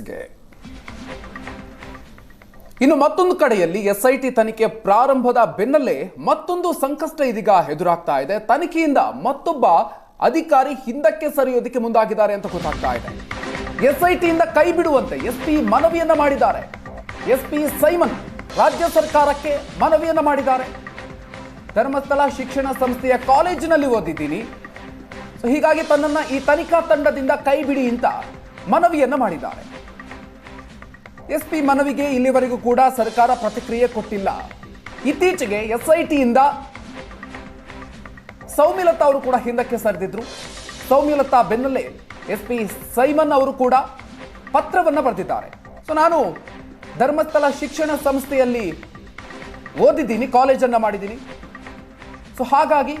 ಕೇಸ್ಗೆ ಇನ್ನು ಮತ್ತೊಂದು ಕಡೆಯಲ್ಲಿ ಎಸ್ಐಟಿ ತನಿಖೆ ಪ್ರಾರಂಭದ ಬೆನ್ನಲ್ಲೇ ಮತ್ತೊಂದು ಸಂಕಷ್ಟ ಇದೀಗ ಎದುರಾಗ್ತಾ ಇದೆ. ತನಿಖೆಯಿಂದ ಮತ್ತೊಬ್ಬ ಅಧಿಕಾರಿ ಹಿಂದಕ್ಕೆ ಸರಿಯೋದಕ್ಕೆ ಮುಂದಾಗಿದ್ದಾರೆ ಅಂತ ಗೊತ್ತಾಗ್ತಾ ಇದೆ. ಎಸ್ಐಟಿಯಿಂದ ಕೈ ಬಿಡುವಂತೆ ಎಸ್ಪಿ ಮನವಿಯನ್ನ ಮಾಡಿದ್ದಾರೆ. ಎಸ್ಪಿ ಸೈಮನ್ ರಾಜ್ಯ ಸರ್ಕಾರಕ್ಕೆ ಮನವಿಯನ್ನ ಮಾಡಿದ್ದಾರೆ. ಧರ್ಮಸ್ಥಳ ಶಿಕ್ಷಣ ಸಂಸ್ಥೆಯ ಕಾಲೇಜಿನಲ್ಲಿ ಓದಿದ್ದೀನಿ. ಹೀಗಾಗಿ ತನ್ನನ್ನ ಈ ತನಿಖಾ ತಂಡದಿಂದ ಕೈ ಬಿಡಿ ಅಂತ ಮನವಿಯನ್ನ ಮಾಡಿದ್ದಾರೆ. ಎಸ್ಪಿ ಮನವಿಗೆ ಇಲ್ಲಿವರೆಗೂ ಕೂಡ ಸರ್ಕಾರ ಪ್ರತಿಕ್ರಿಯೆ ಕೊಟ್ಟಿಲ್ಲ. ಇತ್ತೀಚೆಗೆ ಎಸ್ಐಟಿಯಿಂದ ಸೌಮ್ಯಲತಾ ಅವರು ಕೂಡ ಹಿಂದಕ್ಕೆ ಸರಿದಿದ್ರು. ಸೌಮ್ಯಲತಾ ಬೆನ್ನಲ್ಲೇ ಎಸ್ ಪಿ ಸೈಮನ್ ಅವರು ಕೂಡ ಪತ್ರವನ್ನು ಬರೆದಿದ್ದಾರೆ. ಸೊ ನಾನು ಧರ್ಮಸ್ಥಳ ಶಿಕ್ಷಣ ಸಂಸ್ಥೆಯಲ್ಲಿ ಓದಿದ್ದೀನಿ, ಕಾಲೇಜನ್ನು ಮಾಡಿದ್ದೀನಿ. ಸೊ ಹಾಗಾಗಿ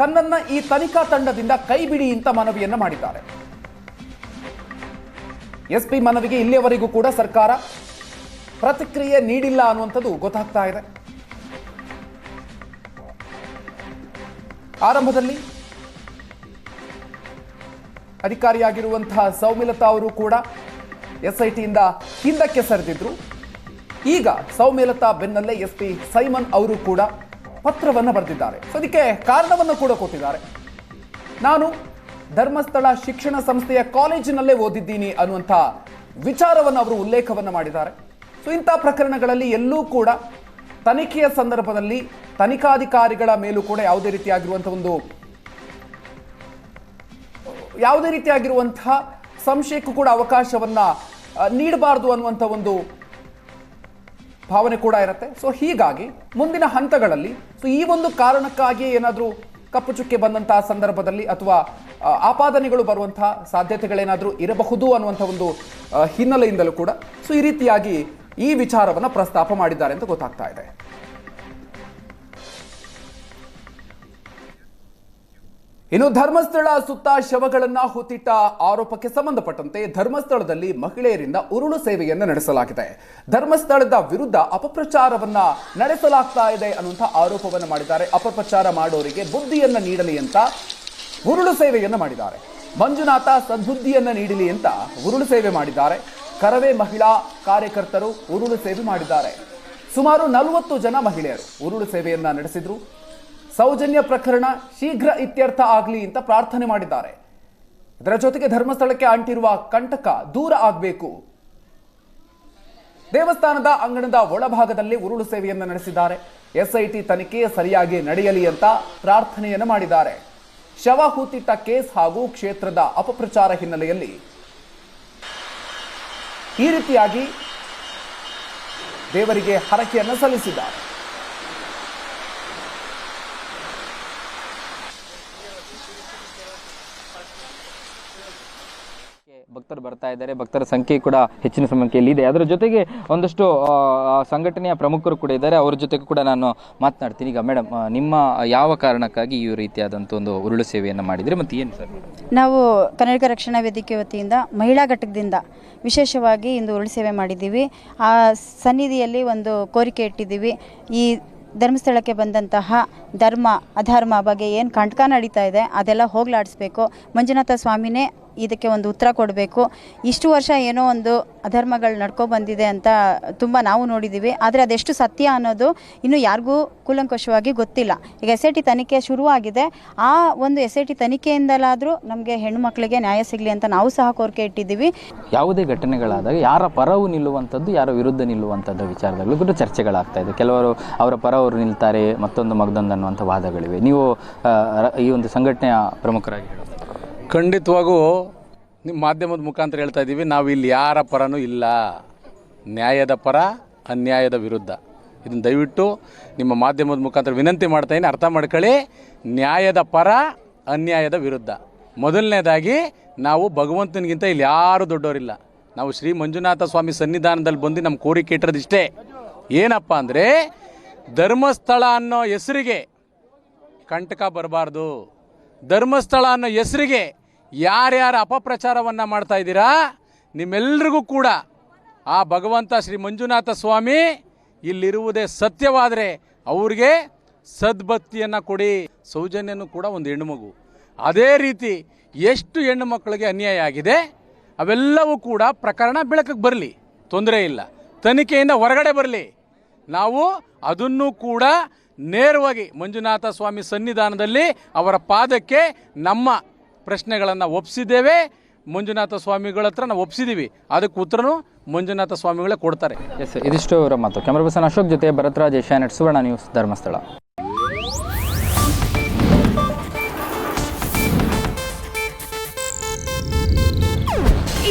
ತನ್ನನ್ನು ಈ ತನಿಖಾ ತಂಡದಿಂದ ಕೈ ಬಿಡಿ ಅಂತ ಮನವಿಯನ್ನ ಮಾಡಿದ್ದಾರೆ. ಎಸ್ಪಿ ಮನವಿಗೆ ಇಲ್ಲಿಯವರೆಗೂ ಕೂಡ ಸರ್ಕಾರ ಪ್ರತಿಕ್ರಿಯೆ ನೀಡಿಲ್ಲ ಅನ್ನುವಂಥದ್ದು ಗೊತ್ತಾಗ್ತಾ ಇದೆ. ಆರಂಭದಲ್ಲಿ ಅಧಿಕಾರಿಯಾಗಿರುವಂತಹ ಸೌಮಿಲತಾ ಅವರು ಕೂಡ ಎಸ್ಐಟಿಯಿಂದ ಹಿಂದಕ್ಕೆ ಸರಿದಿದ್ರು. ಈಗ ಸೌಮ್ಯಲತಾ ಬೆನ್ನಲ್ಲೇ ಎಸ್ ಪಿ ಸೈಮನ್ ಅವರು ಕೂಡ ಪತ್ರವನ್ನು ಬರೆದಿದ್ದಾರೆ. ಸೊ ಅದಕ್ಕೆ ಕಾರಣವನ್ನು ಕೂಡ ಕೊಟ್ಟಿದ್ದಾರೆ. ನಾನು ಧರ್ಮಸ್ಥಳ ಶಿಕ್ಷಣ ಸಂಸ್ಥೆಯ ಕಾಲೇಜಿನಲ್ಲೇ ಓದಿದ್ದೀನಿ ಅನ್ನುವಂಥ ವಿಚಾರವನ್ನು ಅವರು ಉಲ್ಲೇಖವನ್ನು ಮಾಡಿದ್ದಾರೆ. ಸೊ ಇಂಥ ಪ್ರಕರಣಗಳಲ್ಲಿ ಎಲ್ಲೂ ಕೂಡ ತನಿಖೆಯ ಸಂದರ್ಭದಲ್ಲಿ ತನಿಖಾಧಿಕಾರಿಗಳ ಮೇಲೂ ಕೂಡ ಯಾವುದೇ ರೀತಿಯಾಗಿರುವಂಥ ಒಂದು, ಯಾವುದೇ ರೀತಿಯಾಗಿರುವಂತಹ ಸಂಶಯಕ್ಕೂ ಕೂಡ ಅವಕಾಶವನ್ನ ನೀಡಬಾರದು ಅನ್ನುವಂಥ ಒಂದು ಭಾವನೆ ಕೂಡ ಇರುತ್ತೆ. ಸೊ ಹೀಗಾಗಿ ಮುಂದಿನ ಹಂತಗಳಲ್ಲಿ ಸೊ ಈ ಒಂದು ಕಾರಣಕ್ಕಾಗಿ ಏನಾದರೂ ಕಪ್ಪು ಚುಕ್ಕೆ ಬಂದಂತಹ ಸಂದರ್ಭದಲ್ಲಿ ಅಥವಾ ಆಪಾದನೆಗಳು ಬರುವಂತಹ ಸಾಧ್ಯತೆಗಳೇನಾದರೂ ಇರಬಹುದು ಅನ್ನುವಂಥ ಒಂದು ಹಿನ್ನೆಲೆಯಿಂದಲೂ ಕೂಡ ಸೊ ಈ ರೀತಿಯಾಗಿ ಈ ವಿಚಾರವನ್ನ ಪ್ರಸ್ತಾಪ ಮಾಡಿದ್ದಾರೆ ಅಂತ ಗೊತ್ತಾಗ್ತಾ ಇದೆ. ಇನ್ನು ಧರ್ಮಸ್ಥಳ ಸುತ್ತ ಶವಗಳನ್ನ ಹೊತ್ತಿಟ್ಟ ಆರೋಪಕ್ಕೆ ಸಂಬಂಧಪಟ್ಟಂತೆ ಧರ್ಮಸ್ಥಳದಲ್ಲಿ ಮಹಿಳೆಯರಿಂದ ಉರುಳು ಸೇವೆಯನ್ನು ನಡೆಸಲಾಗಿದೆ. ಧರ್ಮಸ್ಥಳದ ವಿರುದ್ಧ ಅಪಪ್ರಚಾರವನ್ನ ನಡೆಸಲಾಗ್ತಾ ಇದೆ ಅನ್ನುವಂಥ ಆರೋಪವನ್ನು ಮಾಡಿದ್ದಾರೆ. ಅಪಪ್ರಚಾರ ಮಾಡೋರಿಗೆ ಬುದ್ಧಿಯನ್ನ ನೀಡಲಿ ಅಂತ ಉರುಳು ಸೇವೆಯನ್ನು ಮಾಡಿದ್ದಾರೆ. ಮಂಜುನಾಥ ಸದ್ಬುದ್ಧಿಯನ್ನ ನೀಡಲಿ ಅಂತ ಉರುಳು ಸೇವೆ ಮಾಡಿದ್ದಾರೆ. ಕರವೇ ಮಹಿಳಾ ಕಾರ್ಯಕರ್ತರು ಉರುಳು ಸೇವೆ ಮಾಡಿದ್ದಾರೆ. ಸುಮಾರು ನಲವತ್ತು ಜನ ಮಹಿಳೆಯರು ಉರುಳು ಸೇವೆಯನ್ನ ನಡೆಸಿದ್ರು. ಸೌಜನ್ಯ ಪ್ರಕರಣ ಶೀಘ್ರ ಇತ್ಯರ್ಥ ಆಗಲಿ ಅಂತ ಪ್ರಾರ್ಥನೆ ಮಾಡಿದ್ದಾರೆ. ಇದರ ಜೊತೆಗೆ ಧರ್ಮಸ್ಥಳಕ್ಕೆ ಅಂಟಿರುವ ಕಂಟಕ ದೂರ ಆಗಬೇಕು. ದೇವಸ್ಥಾನದ ಅಂಗಣದ ಒಳಭಾಗದಲ್ಲಿ ಉರುಳು ಸೇವೆಯನ್ನು ನಡೆಸಿದ್ದಾರೆ. ಎಸ್ಐಟಿ ತನಿಖೆ ಸರಿಯಾಗಿ ನಡೆಯಲಿ ಅಂತ ಪ್ರಾರ್ಥನೆಯನ್ನು ಮಾಡಿದ್ದಾರೆ. ಶವ ಹೂತಿಟ್ಟ ಕೇಸ್ ಹಾಗೂ ಕ್ಷೇತ್ರದ ಅಪಪ್ರಚಾರ ಹಿನ್ನೆಲೆಯಲ್ಲಿ ಈ ರೀತಿಯಾಗಿ ದೇವರಿಗೆ ಹರಕೆಯನ್ನು ಸಲ್ಲಿಸಿದ್ದಾರೆ. ಭಕ್ತರು ಬರ್ತಾ ಇದ್ದಾರೆ. ಭಕ್ತರ ಸಂಖ್ಯೆ ಕೂಡ ಹೆಚ್ಚಿನ ಸಂಖ್ಯೆಯಲ್ಲಿ ಇದೆ. ಅದರ ಜೊತೆಗೆ ಒಂದಷ್ಟು ಸಂಘಟನೆಯ ಪ್ರಮುಖರು ಕೂಡ ಇದ್ದಾರೆ. ಅವ್ರ ಜೊತೆಗೆ ಕೂಡ ನಾನು ಮಾತನಾಡ್ತೀನಿ. ಈಗ ಮೇಡಮ್ ನಿಮ್ಮ ಯಾವ ಕಾರಣಕ್ಕಾಗಿ ಈ ರೀತಿಯಾದಂಥ ಒಂದು ಉರುಳು ಸೇವೆಯನ್ನು ಮಾಡಿದರೆ ಮತ್ತು ಏನು ಸರ್? ನಾವು ಕರ್ನಾಟಕ ರಕ್ಷಣಾ ವೇದಿಕೆ ವತಿಯಿಂದ ಮಹಿಳಾ ಘಟಕದಿಂದ ವಿಶೇಷವಾಗಿ ಇಂದು ಉರುಳು ಸೇವೆ ಮಾಡಿದ್ದೀವಿ. ಆ ಸನ್ನಿಧಿಯಲ್ಲಿ ಒಂದು ಕೋರಿಕೆ ಇಟ್ಟಿದ್ದೀವಿ. ಈ ಧರ್ಮಸ್ಥಳಕ್ಕೆ ಬಂದಂತಹ ಧರ್ಮ, ಅಧರ್ಮ ಬಗ್ಗೆ ಏನು ಕಂಟಕ ನಡೀತಾ ಇದೆ ಅದೆಲ್ಲ ಹೋಗ್ಲಾಡಿಸ್ಬೇಕು. ಮಂಜುನಾಥ ಸ್ವಾಮಿನೇ ಇದಕ್ಕೆ ಒಂದು ಉತ್ತರ ಕೊಡಬೇಕು. ಇಷ್ಟು ವರ್ಷ ಏನೋ ಒಂದು ಅಧರ್ಮಗಳು ನಡ್ಕೊ ಬಂದಿದೆ ಅಂತ ತುಂಬ ನಾವು ನೋಡಿದ್ದೀವಿ ಆದರೆ ಅದೆಷ್ಟು ಸತ್ಯ ಅನ್ನೋದು ಇನ್ನೂ ಯಾರಿಗೂ ಕೂಲಂಕಷವಾಗಿ ಗೊತ್ತಿಲ್ಲ. ಈಗ ಎಸ್ ಐ ಟಿ ತನಿಖೆ ಶುರುವಾಗಿದೆ. ಆ ಒಂದು ಎಸ್ ಐ ಟಿ ತನಿಖೆಯಿಂದಲಾದರೂ ನಮಗೆ ಹೆಣ್ಣು ಮಕ್ಕಳಿಗೆ ನ್ಯಾಯ ಸಿಗಲಿ ಅಂತ ನಾವು ಸಹ ಕೋರಿಕೆ ಇಟ್ಟಿದ್ದೀವಿ. ಯಾವುದೇ ಘಟನೆಗಳಾದಾಗ ಯಾರ ಪರವು ನಿಲ್ಲುವಂಥದ್ದು, ಯಾರ ವಿರುದ್ಧ ನಿಲ್ಲುವಂಥದ್ದು ವಿಚಾರದಲ್ಲಿ ಕೂಡ ಚರ್ಚೆಗಳಾಗ್ತಾ ಇದೆ. ಕೆಲವರು ಅವರ ಪರವರು ನಿಲ್ತಾರೆ, ಮತ್ತೊಂದು ಮಗದೊಂದು ಅನ್ನುವಂಥ ವಾದಗಳಿವೆ. ನೀವು ಈ ಒಂದು ಸಂಘಟನೆಯ ಪ್ರಮುಖರಾಗಿ ಖಂಡಿತವಾಗೂ ನಿಮ್ಮ ಮಾಧ್ಯಮದ ಮುಖಾಂತರ ಹೇಳ್ತಾ ಇದ್ದೀವಿ, ನಾವು ಇಲ್ಲಿ ಯಾರ ಪರನೂ ಇಲ್ಲ. ನ್ಯಾಯದ ಪರ, ಅನ್ಯಾಯದ ವಿರುದ್ಧ. ಇದನ್ನು ದಯವಿಟ್ಟು ನಿಮ್ಮ ಮಾಧ್ಯಮದ ಮುಖಾಂತರ ವಿನಂತಿ ಮಾಡ್ತಾ ಇದ್ದೀನಿ, ಅರ್ಥ ಮಾಡ್ಕೊಳ್ಳಿ. ನ್ಯಾಯದ ಪರ, ಅನ್ಯಾಯದ ವಿರುದ್ಧ. ಮೊದಲನೇದಾಗಿ, ನಾವು ಭಗವಂತನಿಗಿಂತ ಇಲ್ಲಿ ಯಾರು ದೊಡ್ಡವರಿಲ್ಲ. ನಾವು ಶ್ರೀ ಮಂಜುನಾಥ ಸ್ವಾಮಿ ಸನ್ನಿಧಾನದಲ್ಲಿ ಬಂದು ನಮ್ಮ ಕೋರಿಕೆ ಇಟ್ಟಿರೋದಿಷ್ಟೇ. ಏನಪ್ಪ ಅಂದರೆ, ಧರ್ಮಸ್ಥಳ ಅನ್ನೋ ಹೆಸರಿಗೆ ಕಂಟಕ ಬರಬಾರ್ದು. ಧರ್ಮಸ್ಥಳ ಅನ್ನೋ ಹೆಸರಿಗೆ ಯಾರ್ಯಾರು ಅಪಪ್ರಚಾರವನ್ನು ಮಾಡ್ತಾ ಇದ್ದೀರಾ? ನಿಮ್ಮೆಲ್ರಿಗೂ ಕೂಡ ಆ ಭಗವಂತ ಶ್ರೀ ಮಂಜುನಾಥ ಸ್ವಾಮಿ ಇಲ್ಲಿರುವುದೇ ಸತ್ಯವಾದರೆ ಅವ್ರಿಗೆ ಸದ್ಭಕ್ತಿಯನ್ನು ಕೊಡಿ, ಸೌಜನ್ಯನೂ ಕೂಡ ಒಂದು ಹೆಣ್ಣುಮಗು. ಅದೇ ರೀತಿ ಎಷ್ಟು ಹೆಣ್ಣು ಮಕ್ಕಳಿಗೆ ಅನ್ಯಾಯ ಆಗಿದೆ, ಅವೆಲ್ಲವೂ ಕೂಡ ಪ್ರಕರಣ ಬೆಳಕಿಗೆ ಬರಲಿ, ತೊಂದರೆ ಇಲ್ಲ. ತನಿಖೆಯಿಂದ ಹೊರಗಡೆ ಬರಲಿ. ನಾವು ಅದನ್ನು ಕೂಡ ನೇರವಾಗಿ ಮಂಜುನಾಥ ಸ್ವಾಮಿ ಸನ್ನಿಧಾನದಲ್ಲಿ ಅವರ ಪಾದಕ್ಕೆ ನಮ್ಮ ಪ್ರಶ್ನೆಗಳನ್ನು ಒಪ್ಪಿಸಿದ್ದೇವೆ ಮಂಜುನಾಥ ಸ್ವಾಮಿಗಳ ಹತ್ರ ನಾವು ಒಪ್ಪಿಸಿದ್ದೀವಿ ಅದಕ್ಕೆ ಉತ್ತರನು ಮಂಜುನಾಥ ಸ್ವಾಮಿಗಳೇ ಕೊಡ್ತಾರೆ. ಎಸ್ ಇದಿಷ್ಟು ಅವರ ಮಾತು. ಕ್ಯಾಮ್ರಾ ಪರ್ಸನ್ ಅಶೋಕ್ ಜೊತೆ ಭರತ್ರಾಜ್ ಏಷ್ಯಾನೆಟ್ ಸುವರ್ಣ ನ್ಯೂಸ್ ಧರ್ಮಸ್ಥಳ.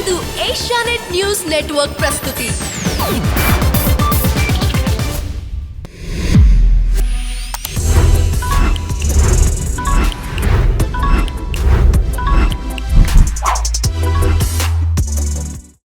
ಇದು ಏಷ್ಯಾನೆಟ್ ನ್ಯೂಸ್ ನೆಟ್ವರ್ಕ್ ಪ್ರಸ್ತುತಿ.